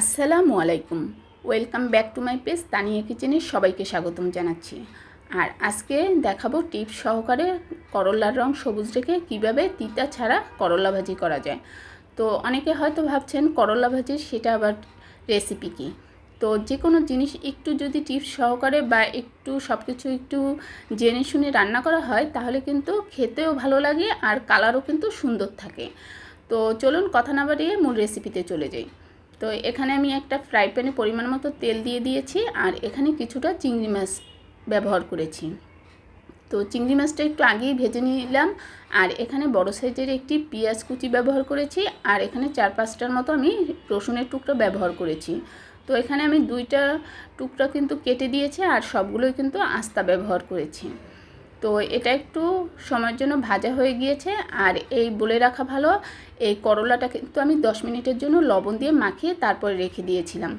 আসসালামু আলাইকুম। Welcome back to my page Tania কিচেনে সবাইকে স্বাগতম জানাচ্ছি। আর আজকে দেখাবো টিপস সহকারে করলার রং সবুজ রেখে কীভাবে তিতা ছাড়া করল্লা ভাজি করা যায়। তো অনেকে হয়তো ভাবছেন করল্লা ভাজি সেটা আবার রেসিপি কী? তো যে কোনো জিনিস একটু যদি টিপস সহকারে বা একটু সব কিছু একটু জেনে শুনে রান্না করা হয়, তাহলে কিন্তু খেতেও ভালো লাগে আর কালারও কিন্তু সুন্দর থাকে। তো চলুন কথা না বাড়িয়ে মূল রেসিপিতে চলে যাই। তো এখানে আমি একটা ফ্রাই প্যানে পরিমাণ মতো তেল দিয়ে দিয়েছি আর এখানে কিছুটা চিংড়ি মাছ ব্যবহার করেছি। তো চিংড়ি মাছটা একটু আগেই ভেজে নিলাম আর এখানে বড় সাইজের একটি পেঁয়াজ কুচি ব্যবহার করেছি আর এখানে চার পাঁচটার মতো আমি রসুনের টুকরো ব্যবহার করেছি। তো এখানে আমি দুইটা টুকরা কিন্তু কেটে দিয়েছি আর সবগুলোই কিন্তু আস্তা ব্যবহার করেছি। তো এটা একটু সময়ের জন্য ভাজা হয়ে গিয়েছে। আর এই বলে রাখা ভালো, এই করলাটা কিন্তু আমি দশ মিনিটের জন্য লবণ দিয়ে মাখিয়ে তারপরে রেখে দিয়েছিলাম।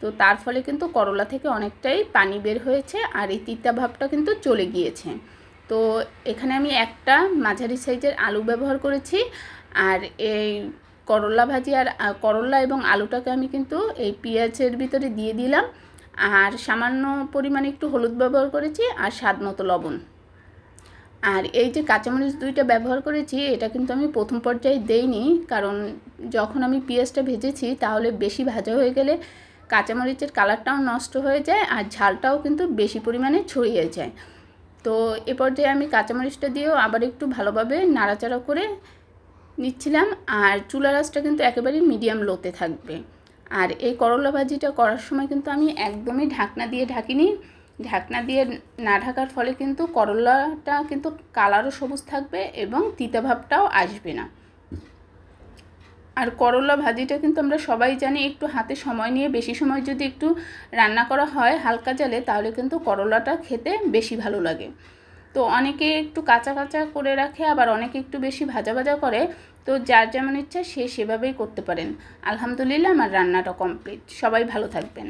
তো তার ফলে কিন্তু করলা থেকে অনেকটাই পানি বের হয়েছে আর এই তিতা ভাবটা কিন্তু চলে গিয়েছে। তো এখানে আমি একটা মাঝারি সাইজের আলু ব্যবহার করেছি। আর এই করলা ভাজি আর করলা এবং আলুটাকে আমি কিন্তু এই পেঁয়াজের ভিতরে দিয়ে দিলাম। আর সামান্য পরিমাণে একটু হলুদ ব্যবহার করেছি আর স্বাদ মতো লবণ। আর এই যে কাঁচামরিচ দুইটা ব্যবহার করেছি, এটা কিন্তু আমি প্রথম পর্যায়ে দেইনি। কারণ যখন আমি পেঁয়াজটা ভেজেছি, তাহলে বেশি ভাজা হয়ে গেলে কাঁচামরিচের কালারটাও নষ্ট হয়ে যায় আর ঝালটাও কিন্তু বেশি পরিমাণে ছড়িয়ে যায়। তো এ পর্যায়ে আমি কাঁচামরিচটা দিয়েও আবার একটু ভালোভাবে নাড়াচাড়া করে নিচ্ছিলাম আর চুলা রাসটা কিন্তু একেবারেই মিডিয়াম লোতে থাকবে। আর এই করলা ভাজিটা করার সময় কিন্তু আমি একদমই ঢাকনা দিয়ে ঢাকিনি। ঢাকনা দিয়ে না ঢাকার ফলে কিন্তু করলাটা কিন্তু কালারও সবুজ থাকবে এবং তিতা ভাবটাও আসবে না। আর করলা ভাজিটা কিন্তু আমরা সবাই জানি একটু হাতে সময় নিয়ে, বেশি সময় যদি একটু রান্না করা হয় হালকা জালে, তাহলে কিন্তু করলাটা খেতে বেশি ভালো লাগে। তো অনেকে একটু কাঁচা কাঁচা করে রাখে, আবার অনেকে একটু বেশি ভাজা ভাজা করে। তো যার যেমন ইচ্ছা সে সেভাবেই করতে পারেন। আলহামদুলিল্লাহ, আমার রান্নাটা কমপ্লিট। সবাই ভালো থাকবেন।